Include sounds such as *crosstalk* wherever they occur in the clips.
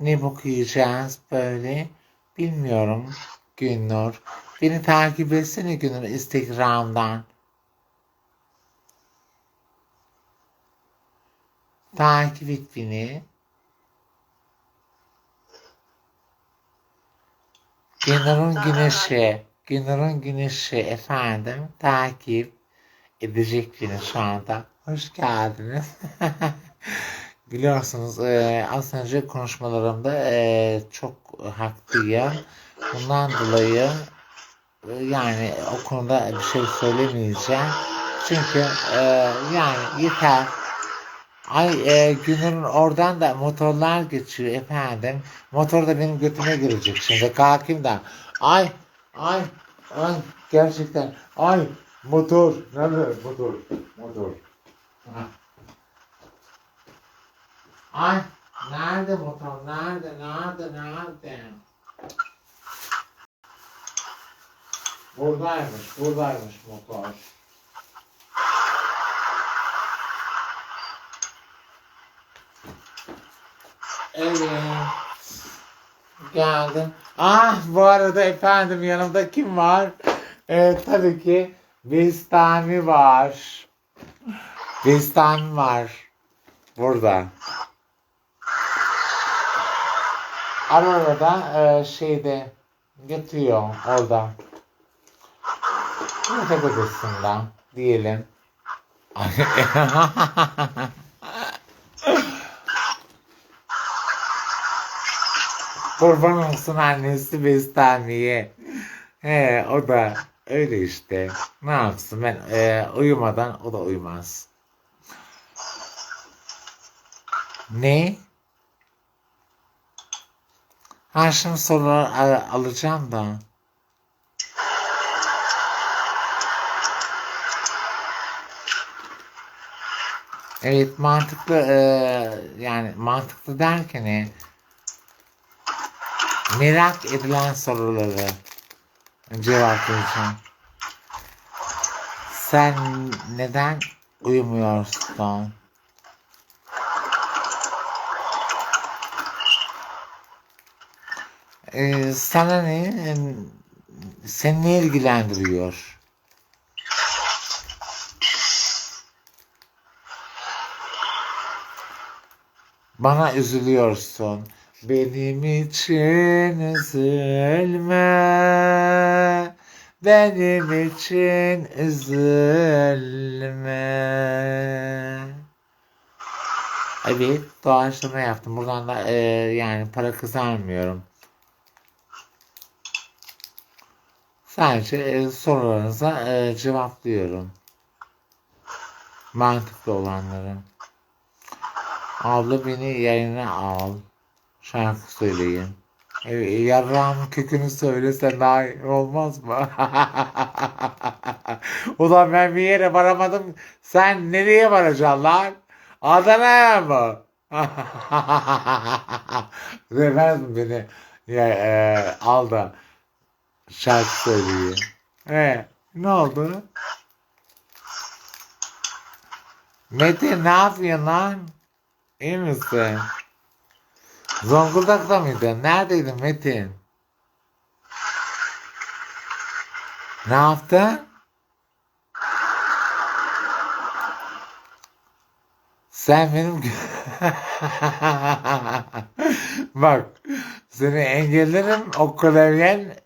Ne bok yiyeceğiz böyle? Bilmiyorum Günnur. Beni takip etsene Günnur Instagram'dan. Takip et beni. Günnur'un güneşi. Günnur'un güneşi efendim. Takip edecek beni şu anda. Hoş geldiniz. *laughs* Biliyorsunuz eee, az önce konuşmalarımda eee, çok haklıyım. Bundan dolayı e, yani o konuda bir şey söylemeyeceğim. Çünkü eee, yani yeter. Ay e, Günür'ün oradan da motorlar geçiyor efendim. Motor da benim götüme girecek şimdi. Kalkayım da. Ay ay ay gerçekten ay motor nerede motor motor. Ha. Ay nerede motor nerede nerede nerede? Buradaymış buradaymış motor. Evet. Geldim. Ah bu arada efendim yanımda kim var? Ee, tabii ki Bistami var. Bistami var. Burada. Ara ara da e, şeyde yatıyor orada. Yatak odasında diyelim. *laughs* Kurban olsun annesi Bestami'ye. He o da öyle işte. Ne yapsın ben e, uyumadan o da uyumaz. Ne? Ha şimdi al- alacağım da. Evet mantıklı e, yani mantıklı derken e, merak edilen soruları cevaplayacağım. Sen neden uyumuyorsun? Ee, sana ne? Seni ne ilgilendiriyor? Bana üzülüyorsun. Benim için üzülme. Benim için üzülme. Evet, doğaçlama yaptım. Buradan da e, yani para kazanmıyorum. Sadece e, sorularınıza e, cevaplıyorum. Mantıklı olanları. Abla beni yayına al. Şarkı söyleyeyim. E, yarrağımın kökünü söylesen daha iyi olmaz mı? *laughs* Ulan ben bir yere varamadım. Sen nereye varacaksın lan? Adana'ya mı? *laughs* Demez mi beni? Ya, e, al da şarkı söyleyeyim. E, ne oldu? Metin ne yapıyorsun lan? İyi misin? Zonguldak'ta mıydın? Neredeydin Metin? Ne yaptın? Sen benim *laughs* bak seni engellerim o klavyen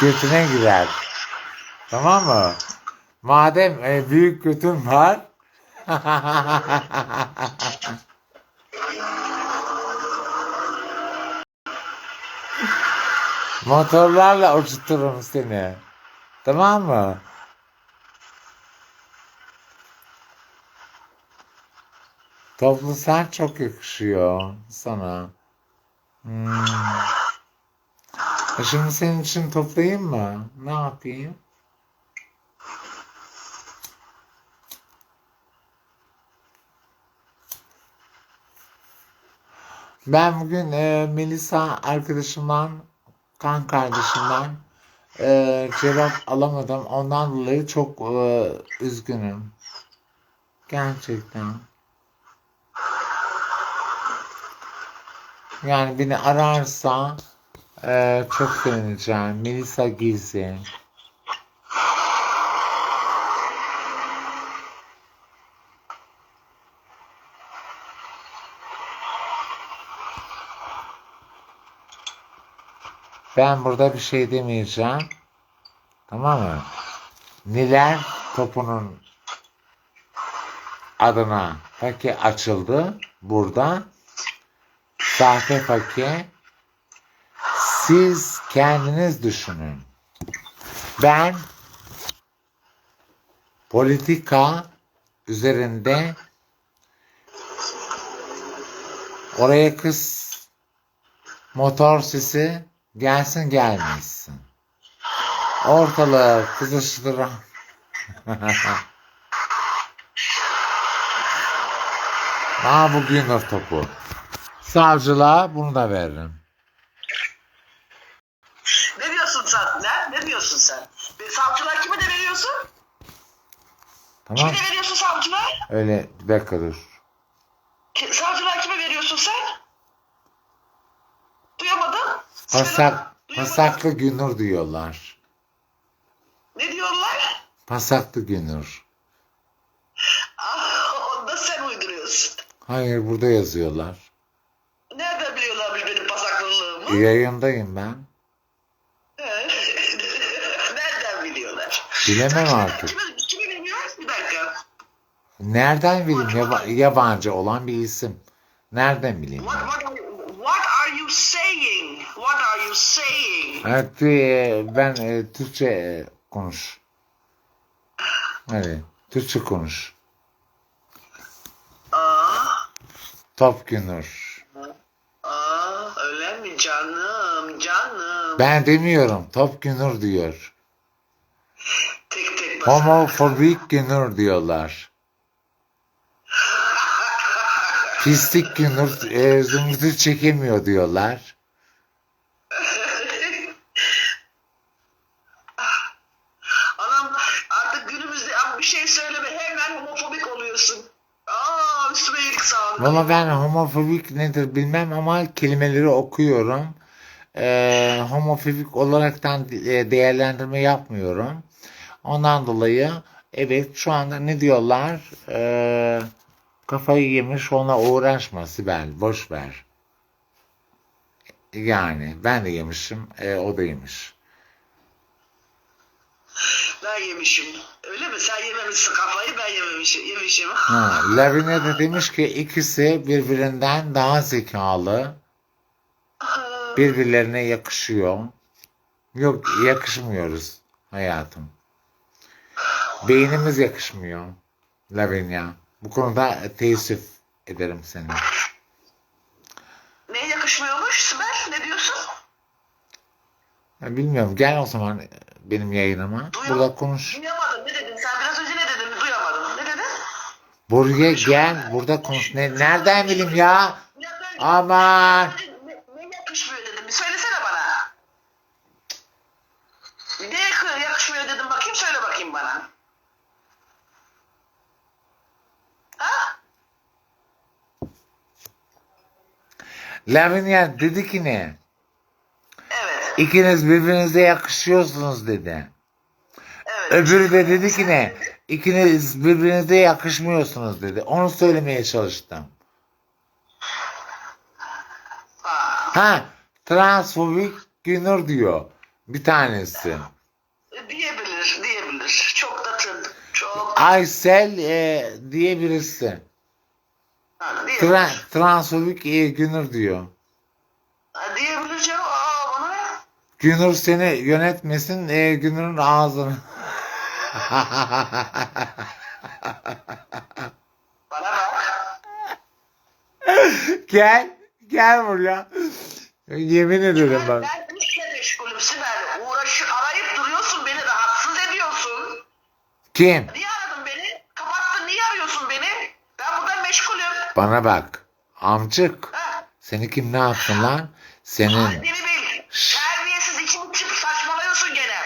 götüne girer. Tamam mı? Madem e, büyük götün var *laughs* Motorlarla uçuturum seni. Tamam mı? Toplu sen çok yakışıyor sana. Hmm. E Şimdi senin için toplayayım mı? Ne yapayım? Ben bugün e, Melisa arkadaşımdan, kan kardeşimden e, cevap alamadım. Ondan dolayı çok e, üzgünüm. Gerçekten. Yani beni ararsa e, çok sevineceğim. Melisa Gizli. Ben burada bir şey demeyeceğim. Tamam mı? Niler topunun adına paki açıldı burada. Sahte paki. Siz kendiniz düşünün. Ben politika üzerinde oraya kız motor sesi gelsin gelmesin. Ortalığı kızıştıran *laughs* Aa bu Günür topu. Savcılığa bunu da veririm. Ne diyorsun sen? Ne? Ne diyorsun sen? Ve savcılar kime de veriyorsun? Tamam. Kime de veriyorsun savcılar? Öyle bir dakika dur. Ki- Savcılar kime veriyorsun sen? Duyamadım. Pasak. Duyamadım. pasaklı Günür diyorlar. Ne diyorlar? Pasaklı Günür. Ah, onu da sen uyduruyorsun. Hayır burada yazıyorlar. Nereden biliyorlar benim pasaklılığımı? Yayındayım ben. Nereden biliyorlar? Bilemem artık. Bir dakika. Nereden bileyim Yaba- yabancı olan bir isim. Nereden bileyim What, ben? what, what are you saying? What are you saying? Evet, ben e, Türkçe e, konuş. Evet, Türkçe konuş. Aa, Top Günür. aa, öyle mi canım, canım? Ben demiyorum, Top Günür diyor. Homofobik Günür diyorlar. Pislik Günür e, zümrütü çekemiyor diyorlar. Anam artık günümüzde bir şey söyleme hemen homofobik oluyorsun. Aa üstüme iyilik sağlık. Valla ben homofobik nedir bilmem ama kelimeleri okuyorum. Ee, homofobik olaraktan e, değerlendirme yapmıyorum. Ondan dolayı evet şu anda ne diyorlar? Ee, kafayı yemiş ona uğraşma Sibel boş ver. Yani ben de yemişim e, o da yemiş. Ben yemişim. Öyle mi? Sen yememişsin kafayı ben yememişim. Yemişim. Ha, Lavinia de demiş ki ikisi birbirinden daha zekalı. birbirlerine yakışıyor. Yok yakışmıyoruz hayatım. Beynimiz yakışmıyor. Lavinia. Bu konuda teessüf ederim seni. ne yakışmıyormuş Sibel? Ne diyorsun? Ya bilmiyorum gel o zaman benim yayınıma. Burada konuş. Duyamadım. Ne dedin? Sen biraz önce ne dedin? Duyamadım. Ne dedin? Buraya gel burada konuş. Ne, nereden bileyim ya? Önce- Aman. Ne, ne yakışmıyor dedim. Bir söylesene bana. Ne yak- yakışmıyor dedim bakayım söyle bakayım bana. Ha? Lavinia dedi ki ne? Evet. İkiniz birbirinize yakışıyorsunuz dedi. Evet. Öbürü de dedi ki ne? İkiniz birbirinize yakışmıyorsunuz dedi. Onu söylemeye çalıştım. Ha. Transfobik Günür diyor. Bir tanesi. Diyebilir, diyebilir. Çok da tın. Çok. Aysel e, diye birisi. Ha. Tra transfobik e, Günür diyor. Ha, diyebilir canım. Aa, bana ne? Günür seni yönetmesin e, Günür'ün ağzını. *laughs* Bana bak. gel. Gel buraya. Yemin ederim bak. Ben işle meşgulüm Sibel. Uğraşı arayıp duruyorsun beni rahatsız ediyorsun. Kim? Niye Bana bak. Amcık. Seni kim ne yapsın lan? Senin. Terbiyesiz içim içip saçmalıyorsun gene.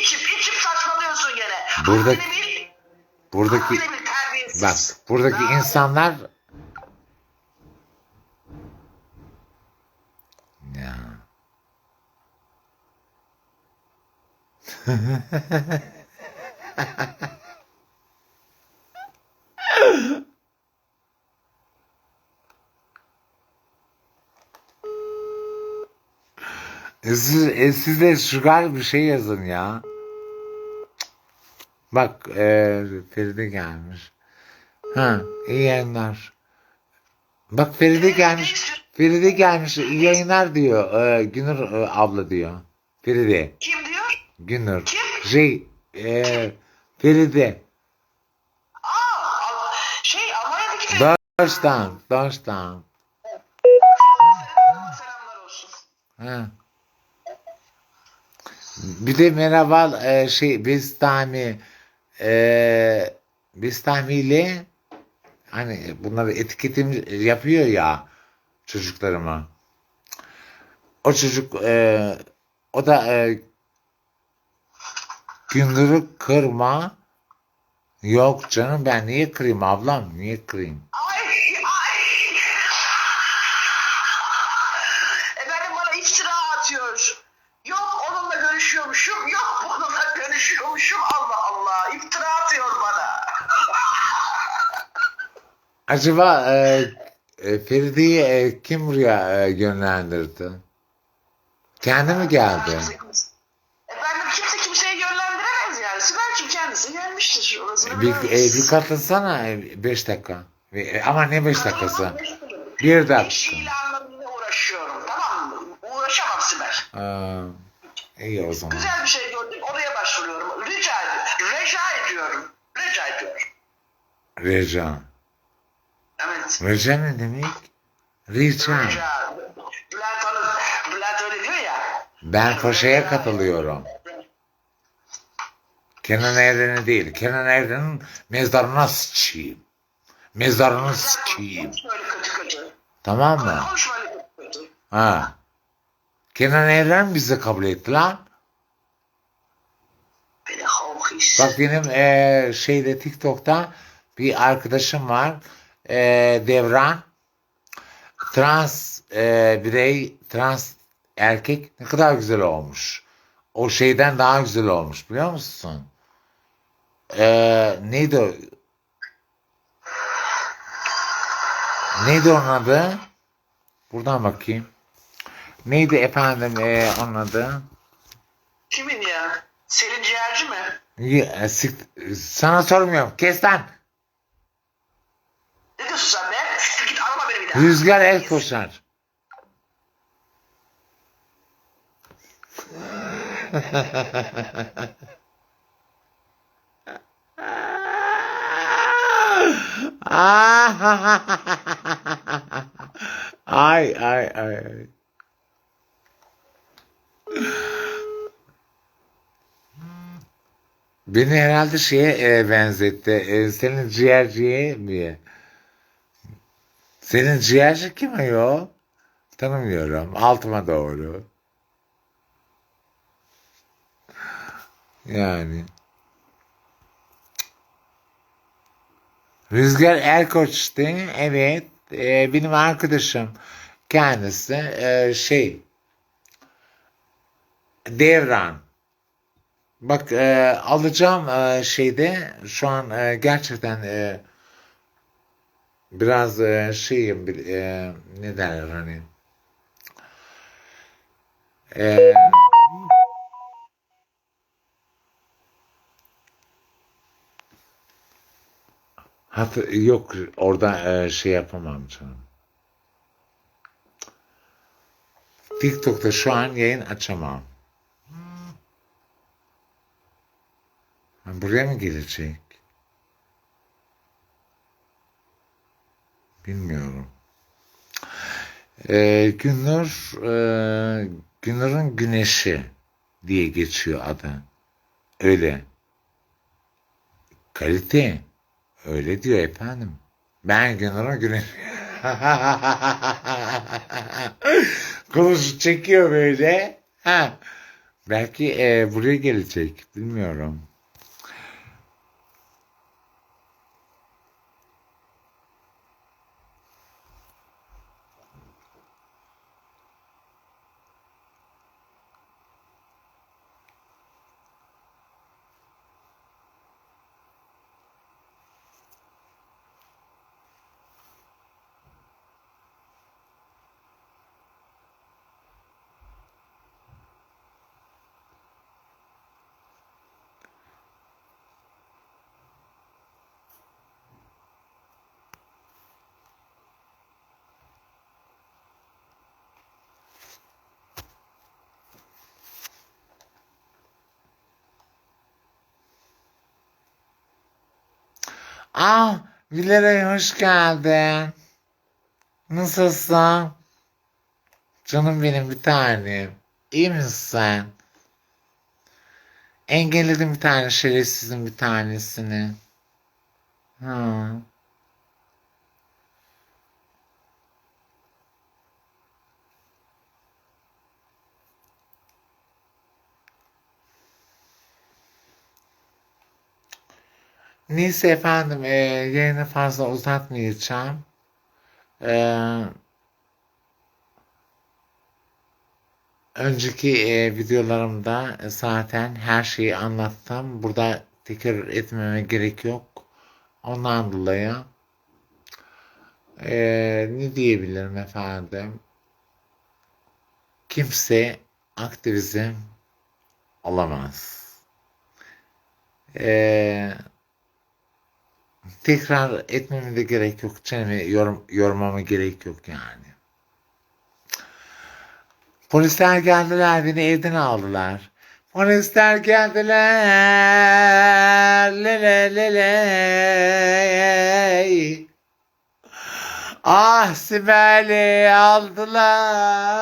İçip içip saçmalıyorsun gene. Burada, bil. Buradaki Annemi terbiyesiz. bak buradaki Ne insanlar ya. *laughs* E Siz, e siz de şugar bir şey yazın ya. Bak e, Feride gelmiş. Ha iyi yayınlar. Bak Feride gelmiş. Feride gelmiş. İyi yayınlar diyor. E, Günür e, abla diyor. Feride. Kim diyor? Günür. Kim? Şey e, Feride. Aa, şey Almanya'daki Feride. Deutschland. Deutschland. Selamlar olsun. Ha. Bir de merhaba e, şey Bistami e, Bistami ile hani bunları etiketim yapıyor ya çocuklarıma. O çocuk e, o da e, Gündür'ü kırma yok canım ben niye kırayım ablam niye kırayım? Acaba e, e, Feride'yi e, kim buraya e, yönlendirdi? Kendi mi geldi? Efendim kimse kimseyi yönlendiremez yani. Sibel'cim kendisi gelmiştir. Orasını Bir, e, bir katılsana 5 dakika. E, ama ne 5 dakikası? Bir İş dakika. ilanlarıyla uğraşıyorum. Tamam mı? Uğraşamam Sibel. Aa, iyi o zaman. Güzel bir şey gördüm. Oraya başvuruyorum. Rica ediyorum. Rica ediyorum. Rica ediyorum. Reca. Reca ne demek? Rica. Rica. Bülent Hanım, Bülent öyle diyor ya. Ben Paşa'ya katılıyorum. Kenan Evren'e değil. Kenan Evren'in mezarına sıçayım. Mezarını sıçayım. Tamam mı? Ha. Kenan Evren bizi kabul etti lan. Bak benim eee, şeyde TikTok'ta bir arkadaşım var. Eee, Devran. Trans eee, birey, trans erkek ne kadar güzel olmuş. O şeyden daha güzel olmuş biliyor musun? Eee, neydi o? Neydi onun adı? Buradan bakayım. Neydi efendim eee, onun adı? Kimin ya? Selin Ciğerci mi? Ya, sik- Sana sormuyorum. Kes lan. Ne diyorsun sen be? Siktir git arama beni bir daha. Rüzgar el koşar. ay ay ay. Beni herhalde şeye e, benzetti. E, senin ciğerciye mi? Senin ciğerci kim ayol? Tanımıyorum. Altıma doğru. Yani. Rüzgar Erkoç. Evet. e, benim arkadaşım. Kendisi e, şey Devran. Bak e, alacağım e, şeyde şu an e, gerçekten e, biraz e, şeyim e, ne derler hani e, hat, yok orada e, şey yapamam canım. TikTok'ta şu an yayın açamam. Buraya mı gelecek? Bilmiyorum. Ee, Günnur, e, Günnur'un güneşi diye geçiyor adı. Öyle. Kalite. Öyle diyor efendim. Ben Günnur'un güneşi. *laughs* Kılıç çekiyor böyle. Ha. Belki e, buraya gelecek. Bilmiyorum. Ah, Vilera'ya hoş geldin. Nasılsın? Canım benim bir tanem. İyi misin? Engelledim bir tane şerefsizin bir tanesini. Ha. Neyse efendim, e, yayını fazla uzatmayacağım. E, önceki e, videolarımda zaten her şeyi anlattım. Burada tekrar etmeme gerek yok. Ondan dolayı e, ne diyebilirim efendim? Kimse aktivizm olamaz. Eee tekrar etmeme de gerek yok. Çenemi yorum, yormama gerek yok yani. Polisler geldiler beni evden aldılar. Polisler geldiler. Le le le le. Ah Sibel'i aldılar.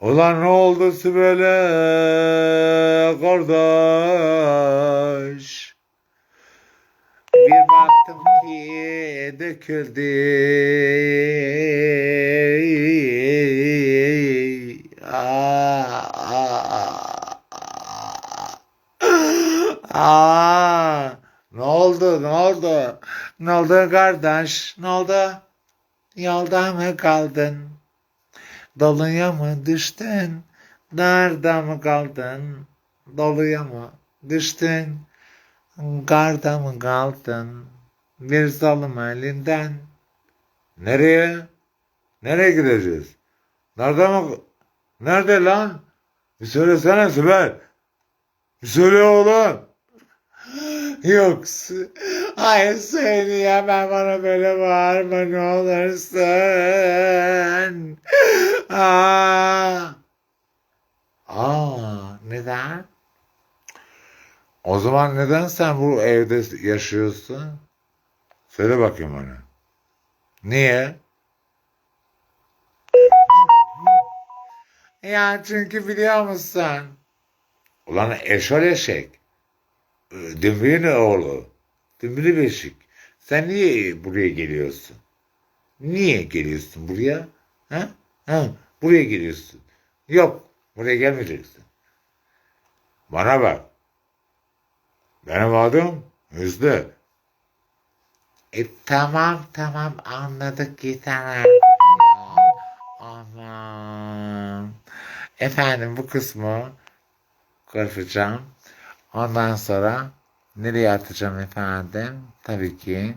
Ulan ne oldu Sibel'e kardeş? Bir baktım ki döküldü. Aa, ne oldu ne oldu? Ne oldu kardeş? Ne oldu? Yolda mı kaldın? Doluya mı düştün? Darda mı kaldın? Doluya mı düştün? Garda mı kaldın? Bir zalim elinden. Nereye? Nereye gideceğiz? Nerede mi? Nerede lan? Bir söylesene Sibel. Bir söyle oğlum. Yok. Hayır söyleyemem bana böyle bağırma ne olursun. Aa. Aa, neden? O zaman neden sen bu evde yaşıyorsun? Söyle bakayım bana. Niye? Ya çünkü biliyor musun? Ulan eşol eşek. Dümbüğün oğlu. Dümbülü beşik. Sen niye buraya geliyorsun? Niye geliyorsun buraya? Ha? Ha? Buraya geliyorsun. Yok. Buraya gelmeyeceksin. Bana bak. Benim adım Hüsnü. E tamam tamam anladık yeter. Aman. Efendim bu kısmı kırpacağım. Ondan sonra nereye atacağım efendim? Tabii ki.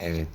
Evet.